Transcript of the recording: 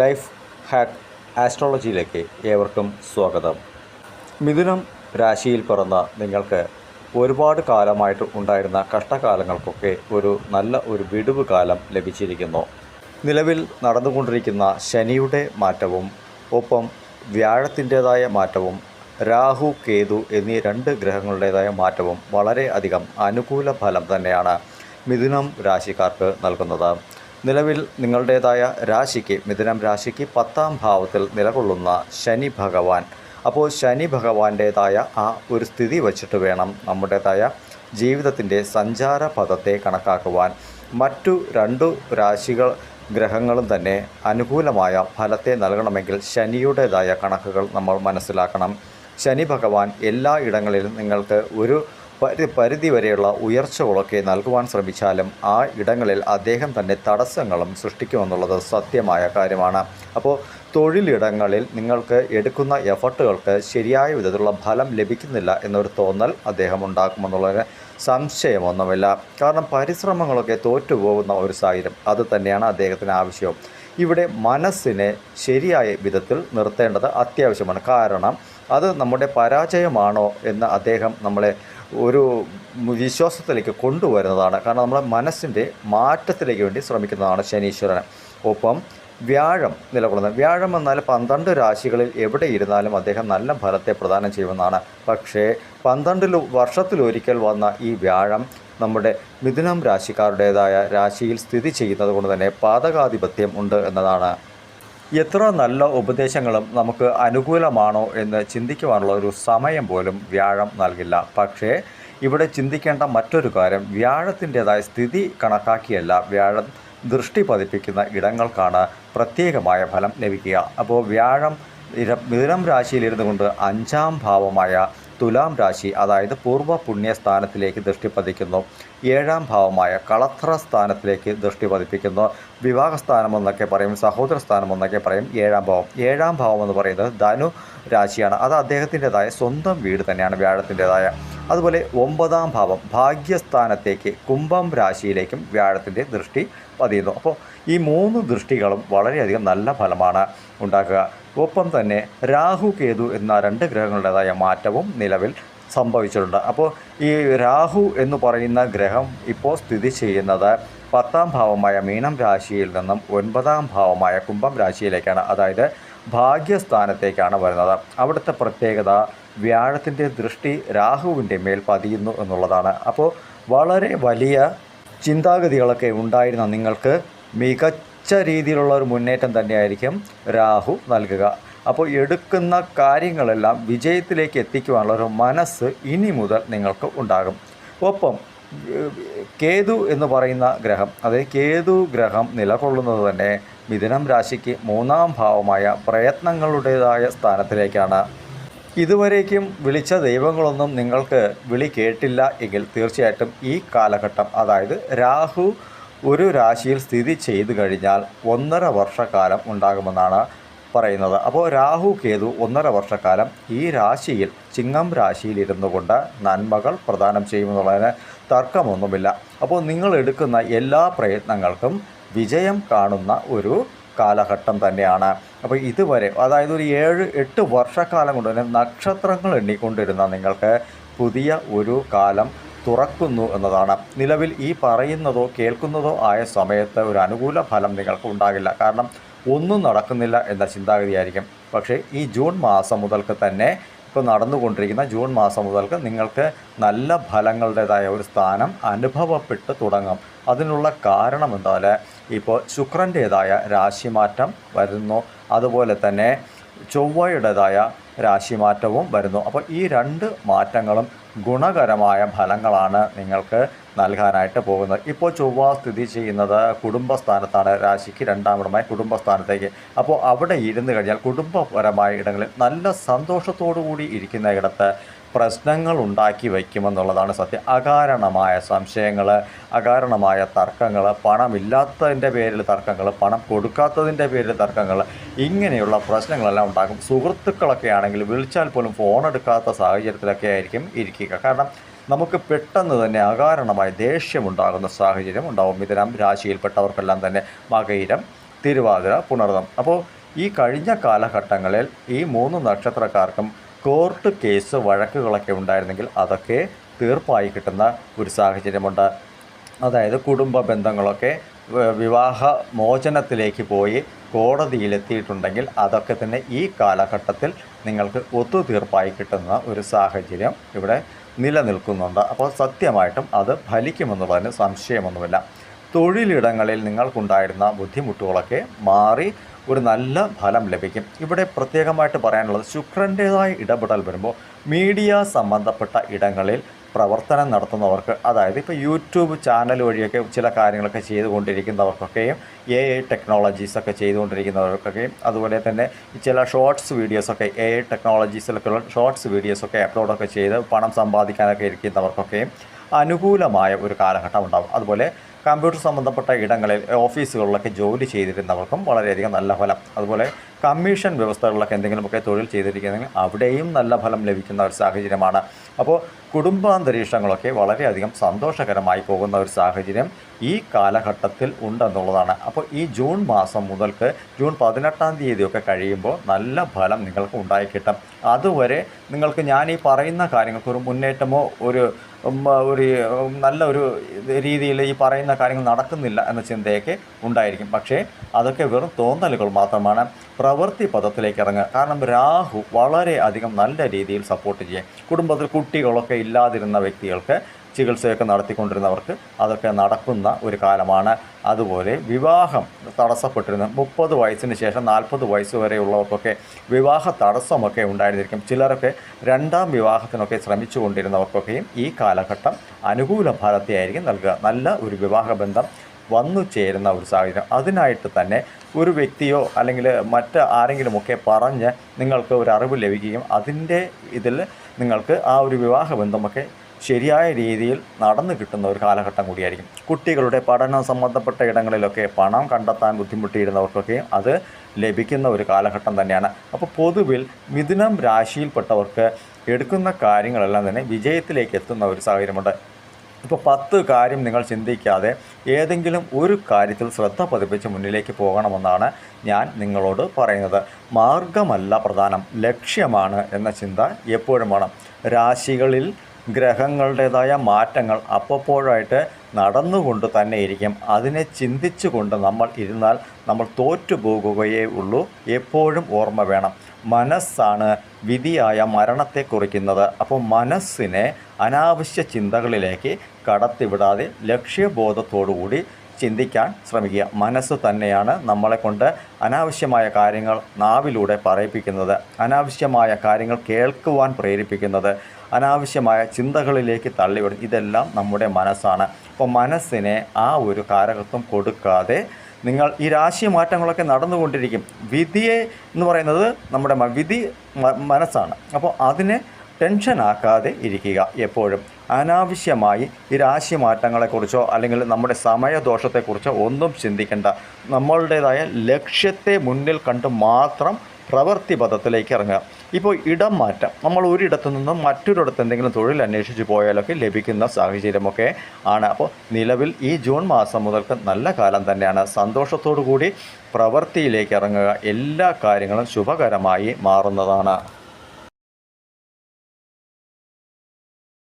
Life hack ആസ്ട്രോളജിയിലേക്ക് ഏവർക്കും സ്വാഗതം. മിഥുനം രാശിയിൽ പിറന്ന നിങ്ങൾക്ക് ഒരുപാട് കാലമായിട്ട് ഉണ്ടായിരുന്ന കഷ്ടകാലങ്ങൾക്കൊക്കെ ഒരു നല്ല ഒരു വിടുവ് കാലം ലഭിച്ചിരിക്കുന്നു. നിലവിൽ നടന്നുകൊണ്ടിരിക്കുന്ന ശനിയുടെ മാറ്റവും ഒപ്പം വ്യാഴത്തിന്റേതായ മാറ്റവും രാഹു കേതു എന്നീ രണ്ട് ഗ്രഹങ്ങളുടേതായ മാറ്റവും വളരെയധികം അനുകൂല ഫലം തന്നെയാണ് മിഥുനം രാശിക്കാർക്ക് നൽകുന്നത്. നിലവിൽ നിങ്ങളുടേതായ രാശിക്ക് മിഥുനം രാശിക്ക് പത്താം ഭാവത്തിൽ നിലകൊള്ളുന്ന ശനി ഭഗവാൻ. അപ്പോൾ ശനി ഭഗവാന്റേതായ ആ ഒരു സ്ഥിതി വച്ചിട്ട് വേണം നമ്മുടേതായ ജീവിതത്തിന്റെ സഞ്ചാര പദത്തെ കണക്കാക്കുവാൻ. മറ്റു രണ്ടു രാശികൾ ഗ്രഹങ്ങളും തന്നെ അനുകൂലമായ ഫലത്തെ നൽകണമെങ്കിൽ ശനിയുടേതായ കണക്കുകൾ നമ്മൾ മനസ്സിലാക്കണം. ശനി ഭഗവാൻ എല്ലാ ഇടങ്ങളിലും നിങ്ങൾക്ക് ഒരു പരിധി വരെയുള്ള ഉയർച്ചകളൊക്കെ നൽകുവാൻ ശ്രമിച്ചാലും ആ ഇടങ്ങളിൽ അദ്ദേഹം തന്നെ തടസ്സങ്ങളും സൃഷ്ടിക്കുമെന്നുള്ളത് സത്യമായ കാര്യമാണ്. അപ്പോൾ തൊഴിലിടങ്ങളിൽ നിങ്ങൾക്ക് എടുക്കുന്ന എഫർട്ടുകൾക്ക് ശരിയായ വിധത്തിലുള്ള ഫലം ലഭിക്കുന്നില്ല എന്നൊരു തോന്നൽ അദ്ദേഹം ഉണ്ടാക്കുമെന്നുള്ളതിന് സംശയമൊന്നുമില്ല. കാരണം പരിശ്രമങ്ങളൊക്കെ തോറ്റുപോകുന്ന ഒരു സാഹചര്യം അത് തന്നെയാണ് അദ്ദേഹത്തിന് ആവശ്യവും. ഇവിടെ മനസ്സിനെ ശരിയായ വിധത്തിൽ നിർത്തേണ്ടത് അത്യാവശ്യമാണ്. കാരണം അത് നമ്മുടെ പരാജയമാണോ എന്ന് അദ്ദേഹം നമ്മളെ ഒരു വിശ്വാസത്തിലേക്ക് കൊണ്ടുവരുന്നതാണ്. കാരണം നമ്മുടെ മനസ്സിന്റെ മാറ്റത്തിലേക്ക് വേണ്ടി ശ്രമിക്കുന്നതാണ് ശനീശ്വരൻ. ഒപ്പം വ്യാഴം നിലകൊള്ളുന്നത്. വ്യാഴം എന്നാൽ പന്ത്രണ്ട് രാശികളിൽ എവിടെ ഇരുന്നാലും അദ്ദേഹം നല്ല ഫലത്തെ പ്രദാനം ചെയ്യുമെന്നാണ്. പക്ഷേ പന്ത്രണ്ടിൽ വർഷത്തിലൊരിക്കൽ വന്ന ഈ വ്യാഴം നമ്മുടെ മിഥുനം രാശിക്കാരുടേതായ രാശിയിൽ സ്ഥിതി ചെയ്യുന്നത് കൊണ്ട് തന്നെ പാതകാധിപത്യം ഉണ്ട് എന്നതാണ്. എത്ര നല്ല ഉപദേശങ്ങളും നമുക്ക് അനുകൂലമാണോ എന്ന് ചിന്തിക്കുവാനുള്ള ഒരു സമയം പോലും വ്യാഴം നൽകില്ല. പക്ഷേ ഇവിടെ ചിന്തിക്കേണ്ട മറ്റൊരു കാര്യം വ്യാഴത്തിന്റെതായ സ്ഥിതി കണക്കാക്കിയല്ല. വ്യാഴം ദൃഷ്ടി പതിപ്പിക്കുന്ന ഇടങ്ങൾക്കാണ് പ്രത്യേകമായ ഫലം ലഭിക്കുക. അപ്പോൾ വ്യാഴം മിഥുനം രാശിയിലിരുന്നു കൊണ്ട് അഞ്ചാം ഭാവമായ തുലാം രാശി അതായത് പൂർവ പുണ്യസ്ഥാനത്തിലേക്ക് ദൃഷ്ടി പതിക്കുന്നു. ഏഴാം ഭാവമായ കളത്ര സ്ഥാനത്തിലേക്ക് ദൃഷ്ടി പതിപ്പിക്കുന്നു. വിവാഹസ്ഥാനം എന്നൊക്കെ പറയും സഹോദര സ്ഥാനം എന്നൊക്കെ പറയും ഏഴാം ഭാവം. ഏഴാം ഭാവം എന്ന് പറയുന്നത് ധനു രാശിയാണ്. അത് അദ്ദേഹത്തിന്റെതായ സ്വന്തം വീട് തന്നെയാണ് വ്യാഴത്തിന്റെതായ. അതുപോലെ ഒമ്പതാം ഭാവം ഭാഗ്യസ്ഥാനത്തേക്ക് കുംഭം രാശിയിലേക്കും വ്യാഴത്തിന്റെ ദൃഷ്ടി പതിയുന്നു. അപ്പോൾ ഈ മൂന്ന് ദൃഷ്ടികളും വളരെയധികം നല്ല ഫലമാണ് ഉണ്ടാക്കുക. ഒപ്പം തന്നെ രാഹു കേതു എന്ന രണ്ട് ഗ്രഹങ്ങളുടേതായ മാറ്റവും നിലവിൽ സംഭവിച്ചിട്ടുണ്ട്. അപ്പോൾ ഈ രാഹു എന്ന് പറയുന്ന ഗ്രഹം ഇപ്പോൾ സ്ഥിതി ചെയ്യുന്നത് പത്താം ഭാവമായ മീനം രാശിയിൽ നിന്നും ഒൻപതാം ഭാവമായ കുംഭം രാശിയിലേക്കാണ്. അതായത് ഭാഗ്യസ്ഥാനത്തേക്കാണ് വരുന്നത്. അവിടുത്തെ പ്രത്യേകത വ്യാഴത്തിന്റെ ദൃഷ്ടി രാഹുവിന്റെ മേൽ പതിയുന്നു എന്നുള്ളതാണ്. അപ്പോൾ വളരെ വലിയ ചിന്താഗതികളൊക്കെ ഉണ്ടായിരുന്ന നിങ്ങൾക്ക് മികച്ച രീതിയിലുള്ള ഒരു മുന്നേറ്റം തന്നെയായിരിക്കും രാഹു നൽകുക. അപ്പോൾ എടുക്കുന്ന കാര്യങ്ങളെല്ലാം വിജയത്തിലേക്ക് എത്തിക്കുവാനുള്ള ഒരു മനസ്സ് ഇനി മുതൽ നിങ്ങൾക്ക് ഉണ്ടാകും. ഒപ്പം കേതു എന്ന് പറയുന്ന ഗ്രഹം അതായത് കേതു ഗ്രഹം നിലകൊള്ളുന്നത് തന്നെ മിഥുനം രാശിക്ക് മൂന്നാം ഭാവമായ പ്രയത്നങ്ങളുടേതായ സ്ഥാനത്തിലേക്കാണ് ഇതുവരേക്കും വിളിച്ച ദൈവങ്ങളൊന്നും നിങ്ങൾക്ക് വിളി കേട്ടില്ല എങ്കിൽ തീർച്ചയായിട്ടും ഈ കാലഘട്ടം അതായത് രാഹു ഒരു രാശിയിൽ സ്ഥിതി ചെയ്തു കഴിഞ്ഞാൽ ഒന്നര വർഷക്കാലം ഉണ്ടാകുമെന്നാണ് പറയുന്നത്. അപ്പോൾ രാഹു കേതു ഒന്നര വർഷക്കാലം ഈ രാശിയിൽ ചിങ്ങം രാശിയിൽ ഇരുന്നു കൊണ്ട് നന്മകൾ പ്രദാനം ചെയ്യുമെന്നുള്ളതിന് തർക്കമൊന്നുമില്ല. അപ്പോൾ നിങ്ങൾ എടുക്കുന്ന എല്ലാ പ്രയത്നങ്ങൾക്കും വിജയം കാണുന്ന ഒരു കാലഘട്ടം തന്നെയാണ്. അപ്പോൾ ഇതുവരെ അതായത് ഒരു ഏഴ് എട്ട് വർഷക്കാലം കൊണ്ട് തന്നെ നക്ഷത്രങ്ങൾ എണ്ണിക്കൊണ്ടിരുന്ന നിങ്ങൾക്ക് പുതിയ ഒരു കാലം തുറക്കുന്നു എന്നതാണ്. നിലവിൽ ഈ പറയുന്നതോ കേൾക്കുന്നതോ ആയ സമയത്ത് ഒരു അനുകൂല ഫലം നിങ്ങൾക്ക് ഉണ്ടാകില്ല. കാരണം ഒന്നും നടക്കുന്നില്ല എന്ന ചിന്താഗതിയായിരിക്കും. പക്ഷേ ഈ ജൂൺ മാസം മുതൽക്ക് തന്നെ ഇപ്പോൾ നടന്നുകൊണ്ടിരിക്കുന്ന ജൂൺ മാസം മുതൽക്ക് നിങ്ങൾക്ക് നല്ല ഫലങ്ങളുടേതായ ഒരു സ്ഥാനം അനുഭവപ്പെട്ട് തുടങ്ങും. അതിനുള്ള കാരണം എന്നാൽ ഇപ്പോൾ ശുക്രന്റേതായ രാശിമാറ്റം വരുന്നു. അതുപോലെ തന്നെ ചൊവ്വയുടേതായ രാശിമാറ്റവും വരുന്നു. അപ്പോൾ ഈ രണ്ട് മാറ്റങ്ങളും ഗുണകരമായ ഫലങ്ങളാണ് നിങ്ങൾക്ക് നൽകാനായിട്ട് പോകുന്നത്. ഇപ്പോൾ ചൊവ്വ സ്ഥിതി ചെയ്യുന്നത് കുടുംബസ്ഥാനത്താണ്. രാശിക്ക് രണ്ടാമിടമായി കുടുംബസ്ഥാനത്തേക്ക്. അപ്പോൾ അവിടെ ഇരുന്ന് കഴിഞ്ഞാൽ കുടുംബപരമായ ഇടങ്ങളിൽ നല്ല സന്തോഷത്തോടു കൂടി ഇരിക്കുന്ന ഇടത്ത് പ്രശ്നങ്ങൾ ഉണ്ടാക്കി വയ്ക്കുമെന്നുള്ളതാണ് സത്യം. അകാരണമായ സംശയങ്ങൾ അകാരണമായ തർക്കങ്ങൾ പണമില്ലാത്തതിന്റെ പേരിൽ തർക്കങ്ങൾ പണം കൊടുക്കാത്തതിന്റെ പേരിൽ തർക്കങ്ങൾ ഇങ്ങനെയുള്ള പ്രശ്നങ്ങളെല്ലാം ഉണ്ടാകും സുഹൃത്തുക്കളൊക്കെ ആണെങ്കിൽ വിളിച്ചാൽ പോലും ഫോൺ എടുക്കാത്ത സാഹചര്യത്തിലൊക്കെ ആയിരിക്കും ഇരിക്കുക. കാരണം നമുക്ക് പെട്ടെന്ന് തന്നെ അകാരണമായ ദേഷ്യമുണ്ടാകുന്ന സാഹചര്യം ഉണ്ടാകും ഇതിനം രാശിയിൽപ്പെട്ടവർക്കെല്ലാം തന്നെ മകയിരം തിരുവാതിര പുണർതം. അപ്പോൾ ഈ കഴിഞ്ഞ കാലഘട്ടങ്ങളിൽ ഈ മൂന്ന് നക്ഷത്രക്കാർക്കും കോർട്ട് കേസ് വഴക്കുകളൊക്കെ ഉണ്ടായിരുന്നെങ്കിൽ അതൊക്കെ തീർപ്പായി കിട്ടുന്ന ഒരു സാഹചര്യമുണ്ട്. അതായത് കുടുംബ ബന്ധങ്ങളൊക്കെ വിവാഹ മോചനത്തിലേക്ക് പോയി കോടതിയിലെത്തിയിട്ടുണ്ടെങ്കിൽ അതൊക്കെ തന്നെ ഈ കാലഘട്ടത്തിൽ നിങ്ങൾക്ക് ഒത്തുതീർപ്പായി കിട്ടുന്ന ഒരു സാഹചര്യം ഇവിടെ നിലനിൽക്കുന്നുണ്ട്. അപ്പോൾ സത്യമായിട്ടും അത് ഫലിക്കുമെന്നുള്ളതിന് സംശയമൊന്നുമില്ല. തൊഴിലിടങ്ങളിൽ നിങ്ങൾക്കുണ്ടായിരുന്ന ബുദ്ധിമുട്ടുകളൊക്കെ മാറി ഒരു നല്ല ഫലം ലഭിക്കും. ഇവിടെ പ്രത്യേകമായിട്ട് പറയാനുള്ളത് ശുക്രന്റേതായ ഇടപെടൽ വരുമ്പോൾ മീഡിയ സംബന്ധപ്പെട്ട ഇടങ്ങളിൽ പ്രവർത്തനം നടത്തുന്നവർക്ക് അതായത് ഇപ്പോൾ യൂട്യൂബ് ചാനൽ വഴിയൊക്കെ ചില കാര്യങ്ങളൊക്കെ ചെയ്തുകൊണ്ടിരിക്കുന്നവർക്കൊക്കെയും എ ഐ ടെക്നോളജീസൊക്കെ ചെയ്തുകൊണ്ടിരിക്കുന്നവർക്കൊക്കെയും അതുപോലെ തന്നെ ചില ഷോർട്സ് വീഡിയോസൊക്കെ എ ഐ ടെക്നോളജീസിലൊക്കെയുള്ള ഷോർട്സ് വീഡിയോസൊക്കെ അപ്ലോഡൊക്കെ ചെയ്ത് പണം സമ്പാദിക്കാനൊക്കെ ഇരിക്കുന്നവർക്കൊക്കെയും അനുകൂലമായ ഒരു കാലഘട്ടം ഉണ്ടാകും അതുപോലെ കമ്പ്യൂട്ടർ സംബന്ധപ്പെട്ട ഇടങ്ങളിൽ ഓഫീസുകളിലൊക്കെ ജോലി ചെയ്തിരുന്നവർക്കും വളരെയധികം നല്ല ഫലം. അതുപോലെ കമ്മീഷൻ വ്യവസ്ഥകളിലൊക്കെ എന്തെങ്കിലുമൊക്കെ തൊഴിൽ ചെയ്തിരിക്കുന്നെങ്കിൽ അവിടെയും നല്ല ഫലം ലഭിക്കുന്ന ഒരു സാഹചര്യമാണ്. അപ്പോൾ കുടുംബാന്തരീക്ഷങ്ങളൊക്കെ വളരെയധികം സന്തോഷകരമായി പോകുന്ന ഒരു സാഹചര്യം ഈ കാലഘട്ടത്തിൽ ഉണ്ടെന്നുള്ളതാണ്. അപ്പോൾ ഈ ജൂൺ മാസം മുതൽക്ക് ജൂൺ പതിനെട്ടാം തീയതിയൊക്കെ കഴിയുമ്പോൾ നല്ല ഫലം നിങ്ങൾക്ക് ഉണ്ടായി കിട്ടും അതുവരെ നിങ്ങൾക്ക് ഞാൻ ഈ പറയുന്ന കാര്യങ്ങൾക്ക് ഒരു മുന്നേറ്റമോ ഒരു ഒരു നല്ല ഒരു രീതിയിൽ ഈ പറയുന്ന കാര്യങ്ങൾ നടക്കുന്നില്ല എന്ന ചിന്തയൊക്കെ ഉണ്ടായിരിക്കും. പക്ഷേ അതൊക്കെ വെറും തോന്നലുകൾ മാത്രമാണ്. പ്രവൃത്തി പദത്തിലേക്ക് ഇറങ്ങുക. കാരണം രാഹു വളരെ അധികം നല്ല രീതിയിൽ സപ്പോർട്ട് ചെയ്യാം കുടുംബത്തിൽ കുട്ടികളൊക്കെ ഇല്ലാതിരുന്ന വ്യക്തികൾക്ക് ചികിത്സയൊക്കെ നടത്തിക്കൊണ്ടിരുന്നവർക്ക് അതൊക്കെ നടക്കുന്ന ഒരു കാലമാണ്. അതുപോലെ വിവാഹം തടസ്സപ്പെട്ടിരുന്ന. മുപ്പത് വയസ്സിന് ശേഷം നാൽപ്പത് വയസ്സ് വരെയുള്ളവർക്കൊക്കെ വിവാഹ തടസ്സമൊക്കെ ഉണ്ടായിരുന്നിരിക്കും. ചിലരൊക്കെ രണ്ടാം വിവാഹത്തിനൊക്കെ ശ്രമിച്ചു കൊണ്ടിരുന്നവർക്കൊക്കെയും ഈ കാലഘട്ടം അനുകൂല ഫലത്തെയായിരിക്കും നൽകുക. നല്ല ഒരു വിവാഹ ബന്ധം വന്നു ചേരുന്ന ഒരു സാഹചര്യം. അതിനായിട്ട് തന്നെ ഒരു വ്യക്തിയോ അല്ലെങ്കിൽ മറ്റ് ആരെങ്കിലുമൊക്കെ പറഞ്ഞ് നിങ്ങൾക്ക് ഒരു അറിവ് ലഭിക്കുകയും അതിന്റെ ഇതിൽ നിങ്ങൾക്ക് ആ ഒരു വിവാഹ ബന്ധമൊക്കെ ശരിയായ രീതിയിൽ നടന്നു കിട്ടുന്ന ഒരു കാലഘട്ടം കൂടിയായിരിക്കും. കുട്ടികളുടെ പഠനം സംബന്ധപ്പെട്ട ഇടങ്ങളിലൊക്കെ പണം കണ്ടെത്താൻ ബുദ്ധിമുട്ടിയിരുന്നവർക്കൊക്കെ അത് ലഭിക്കുന്ന ഒരു കാലഘട്ടം തന്നെയാണ്. അപ്പോൾ പൊതുവിൽ മിഥുനം രാശിയിൽപ്പെട്ടവർക്ക് എടുക്കുന്ന കാര്യങ്ങളെല്ലാം തന്നെ വിജയത്തിലേക്ക് എത്തുന്ന ഒരു സാഹചര്യമുണ്ട്. ഇപ്പോൾ പത്ത് കാര്യം നിങ്ങൾ ചിന്തിക്കാതെ ഏതെങ്കിലും ഒരു കാര്യത്തിൽ ശ്രദ്ധ പതിപ്പിച്ച് മുന്നിലേക്ക് പോകണമെന്നാണ് ഞാൻ നിങ്ങളോട് പറയുന്നത്. മാർഗമല്ല പ്രധാനം ലക്ഷ്യമാണ് എന്ന ചിന്ത എപ്പോഴും വേണം. രാശികളിൽ ഗ്രഹങ്ങളുടേതായ മാറ്റങ്ങൾ അപ്പപ്പോഴായിട്ട് നടന്നുകൊണ്ട് തന്നെ ഇരിക്കും അതിനെ ചിന്തിച്ചുകൊണ്ട് നമ്മൾ ഇരുന്നാൽ നമ്മൾ തോറ്റു പോകുകയേ ഉള്ളൂ. എപ്പോഴും ഓർമ്മ വേണം. മനസ്സാണ് വിധിയായ മരണത്തെ കുറിക്കുന്നത്. അപ്പോൾ മനസ്സിനെ അനാവശ്യ ചിന്തകളിലേക്ക് കടത്തിവിടാതെ ലക്ഷ്യബോധത്തോടുകൂടി ചിന്തിക്കാൻ ശ്രമിക്കുക. മനസ്സ് തന്നെയാണ് നമ്മളെ കൊണ്ട് അനാവശ്യമായ കാര്യങ്ങൾ നാവിലൂടെ പറയിപ്പിക്കുന്നത്. അനാവശ്യമായ കാര്യങ്ങൾ കേൾക്കുവാൻ പ്രേരിപ്പിക്കുന്നത്. അനാവശ്യമായ ചിന്തകളിലേക്ക് തള്ളിവിടും ഇതെല്ലാം നമ്മുടെ മനസ്സാണ്. അപ്പോൾ മനസ്സിനെ ആ ഒരു കാരകത്വം കൊടുക്കാതെ നിങ്ങൾ ഈ രാശി മാറ്റങ്ങളൊക്കെ നടന്നുകൊണ്ടിരിക്കും. വിധിയെ എന്ന് പറയുന്നത് നമ്മുടെ വിധി മനസ്സാണ്. അപ്പോൾ അതിനെ ടെൻഷനാക്കാതെ ഇരിക്കുക എപ്പോഴും. അനാവശ്യമായി ഈ രാശി മാറ്റങ്ങളെക്കുറിച്ചോ അല്ലെങ്കിൽ നമ്മുടെ സമയദോഷത്തെക്കുറിച്ചോ ഒന്നും ചിന്തിക്കേണ്ട. നമ്മളുടേതായ ലക്ഷ്യത്തെ മുന്നിൽ കണ്ട് മാത്രം പ്രവൃത്തി പദത്തിലേക്ക് ഇറങ്ങുക. ഇപ്പോൾ ഇടം മാറ്റം. നമ്മൾ ഒരിടത്തു നിന്നും മറ്റൊരിടത്ത് എന്തെങ്കിലും തൊഴിൽ അന്വേഷിച്ച് പോയാലൊക്കെ ലഭിക്കുന്ന സാഹചര്യമൊക്കെ ആണ്. അപ്പോൾ നിലവിൽ ഈ ജൂൺ മാസം മുതൽക്ക് നല്ല കാലം തന്നെയാണ്. സന്തോഷത്തോടു കൂടി പ്രവൃത്തിയിലേക്ക് ഇറങ്ങുക. എല്ലാ കാര്യങ്ങളും ശുഭകരമായി മാറുന്നതാണ്.